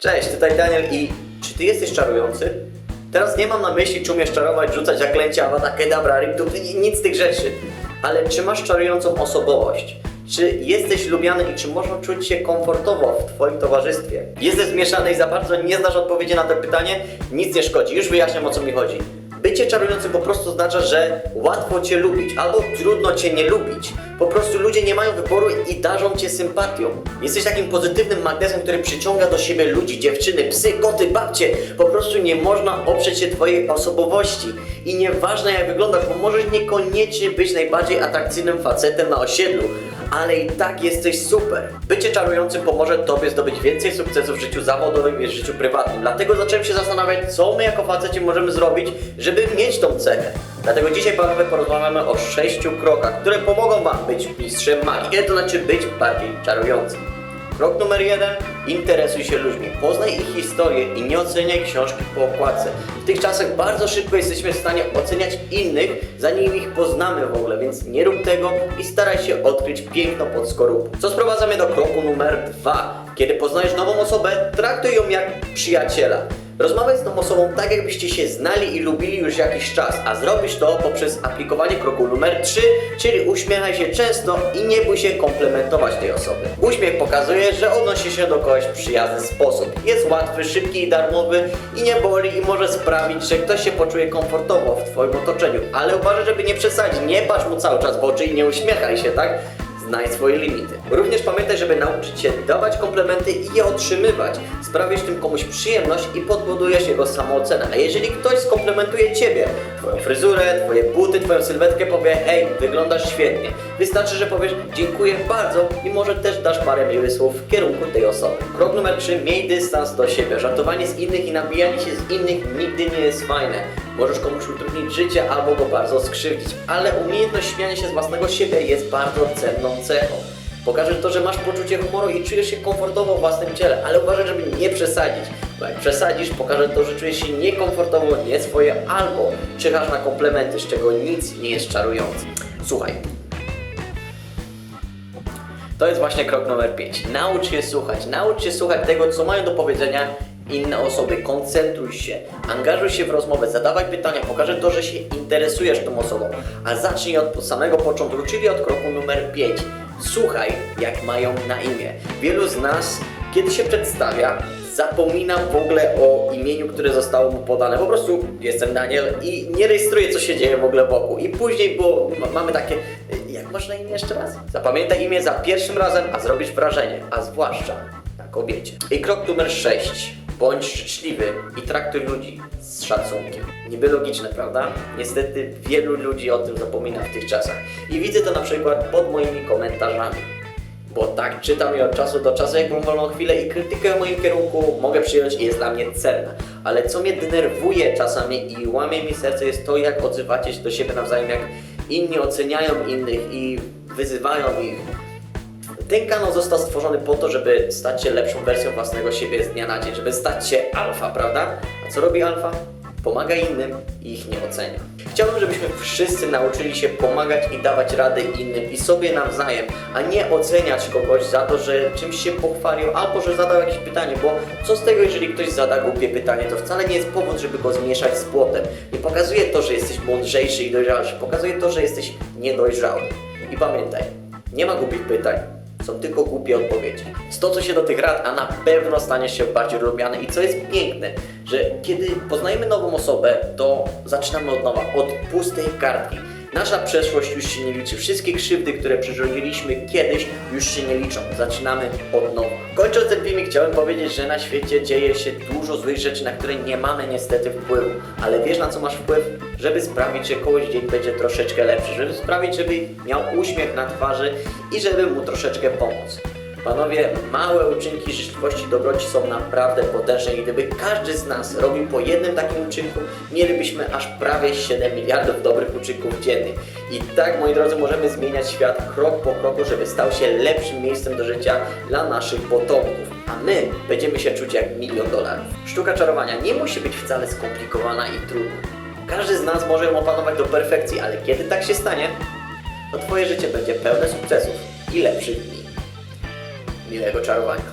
Cześć, tutaj Daniel i czy ty jesteś czarujący? Teraz nie mam na myśli, czy umiesz czarować, rzucać zaklęcia, awada, kedabra, ni- nic z tych rzeczy. Ale czy masz czarującą osobowość? Czy jesteś lubiany i czy można czuć się komfortowo w twoim towarzystwie? Jesteś zmieszany i za bardzo nie znasz odpowiedzi na to pytanie? Nic nie szkodzi, już wyjaśniam o co mi chodzi. Bycie czarującym po prostu oznacza, że łatwo Cię lubić albo trudno Cię nie lubić. Po prostu ludzie nie mają wyboru i darzą Cię sympatią. Jesteś takim pozytywnym magnesem, który przyciąga do siebie ludzi, dziewczyny, psy, koty, babcie. Po prostu nie można oprzeć się Twojej osobowości. I nieważne jak wyglądasz, bo możesz niekoniecznie być najbardziej atrakcyjnym facetem na osiedlu, ale i tak jesteś super. Bycie czarującym pomoże Tobie zdobyć więcej sukcesów w życiu zawodowym i w życiu prywatnym. Dlatego zacząłem się zastanawiać, co my jako faceci możemy zrobić, żeby mieć tą cechę. Dlatego dzisiaj panowie porozmawiamy o sześciu krokach, które pomogą Wam być mistrzem magii. To znaczy być bardziej czarującym? Krok numer jeden. Interesuj się ludźmi. Poznaj ich historię i nie oceniaj książki po okładce. W tych czasach bardzo szybko jesteśmy w stanie oceniać innych, zanim ich poznamy w ogóle, więc nie rób tego i staraj się odkryć piękno pod skorupą. Co sprowadza mnie do kroku numer dwa. Kiedy poznajesz nową osobę, traktuj ją jak przyjaciela. Rozmawiaj z tą osobą tak, jakbyście się znali i lubili już jakiś czas, a zrobisz to poprzez aplikowanie kroku numer 3, czyli uśmiechaj się często i nie bój się komplementować tej osoby. Uśmiech pokazuje, że odnosi się do kogoś w przyjazny sposób. Jest łatwy, szybki i darmowy i nie boli i może sprawić, że ktoś się poczuje komfortowo w Twoim otoczeniu. Ale uważaj, żeby nie przesadzić, nie patrz mu cały czas w oczy i nie uśmiechaj się, tak? Znaj swoje limity. Również pamiętaj, żeby nauczyć się dawać komplementy i je otrzymywać. Sprawisz tym komuś przyjemność i podbudujesz jego samoocenę. A jeżeli ktoś skomplementuje Ciebie, Twoją fryzurę, Twoje buty, Twoją sylwetkę, powie hej, wyglądasz świetnie. Wystarczy, że powiesz dziękuję bardzo i może też dasz parę miłych słów w kierunku tej osoby. Krok numer 3. Miej dystans do siebie. Żartowanie z innych i nabijanie się z innych nigdy nie jest fajne. Możesz komuś utrudnić życie albo go bardzo skrzywdzić, ale umiejętność śmiania się z własnego siebie jest bardzo cenną cechą. Pokaże to, że masz poczucie humoru i czujesz się komfortowo w własnym ciele, ale uważaj, żeby nie przesadzić, bo jak przesadzisz, pokaże to, że czujesz się niekomfortowo, nie swoje, albo czyhasz na komplementy, z czego nic nie jest czarujące. Słuchaj, to jest właśnie krok numer 5. Naucz się słuchać. Naucz się słuchać tego, co mają do powiedzenia inne osoby. Koncentruj się, angażuj się w rozmowę, zadawaj pytania, pokażę to, że się interesujesz tą osobą. A zacznij od samego początku, czyli od kroku numer 5. Słuchaj, jak mają na imię. Wielu z nas, kiedy się przedstawia, zapomina w ogóle o imieniu, które zostało mu podane. Po prostu jestem Daniel i nie rejestruję, co się dzieje w ogóle wokół. I później ma- mamy takie, jak masz na imię jeszcze raz? Zapamiętaj imię za pierwszym razem, a zrobisz wrażenie, a zwłaszcza na kobiecie. I krok numer 6. Bądź życzliwy i traktuj ludzi z szacunkiem. Niby logiczne, prawda? Niestety wielu ludzi o tym zapomina w tych czasach. I widzę to na przykład pod moimi komentarzami. Bo tak czytam je od czasu do czasu, jak mam wolną chwilę i krytykę w moim kierunku mogę przyjąć i jest dla mnie cenna. Ale co mnie denerwuje czasami i łamie mi serce jest to, jak odzywacie się do siebie nawzajem, jak inni oceniają innych i wyzywają ich. Ten kanał został stworzony po to, żeby stać się lepszą wersją własnego siebie z dnia na dzień, żeby stać się alfa, prawda? A co robi alfa? Pomaga innym i ich nie ocenia. Chciałbym, żebyśmy wszyscy nauczyli się pomagać i dawać rady innym i sobie nawzajem, a nie oceniać kogoś za to, że czymś się pochwalił albo że zadał jakieś pytanie, bo co z tego, jeżeli ktoś zada głupie pytanie, to wcale nie jest powód, żeby go zmieszać z płotem. Nie pokazuje to, że jesteś mądrzejszy i dojrzalszy, pokazuje to, że jesteś niedojrzały. I pamiętaj, nie ma głupich pytań, są tylko głupie odpowiedzi. Stosuj się do tych rad, a na pewno staniesz się bardziej lubiany. I co jest piękne, że kiedy poznajemy nową osobę, to zaczynamy od nowa, od pustej kartki. Nasza przeszłość już się nie liczy. Wszystkie krzywdy, które przeżywiliśmy kiedyś, już się nie liczą. Zaczynamy od nowa. Kończąc ten filmik, chciałem powiedzieć, że na świecie dzieje się dużo złych rzeczy, na które nie mamy niestety wpływu. Ale wiesz na co masz wpływ? Żeby sprawić, że kogoś dzień będzie troszeczkę lepszy. Żeby sprawić, żeby miał uśmiech na twarzy i żeby mu troszeczkę pomóc. Panowie, małe uczynki życzliwości dobroci są naprawdę potężne i gdyby każdy z nas robił po jednym takim uczynku, mielibyśmy aż prawie 7 miliardów dobrych uczynków dziennie. I tak, moi drodzy, możemy zmieniać świat krok po kroku, żeby stał się lepszym miejscem do życia dla naszych potomków. A my będziemy się czuć jak milion dolarów. Sztuka czarowania nie musi być wcale skomplikowana i trudna. Każdy z nas może ją opanować do perfekcji, ale kiedy tak się stanie, to Twoje życie będzie pełne sukcesów i lepszych dni. Miłego czarowania.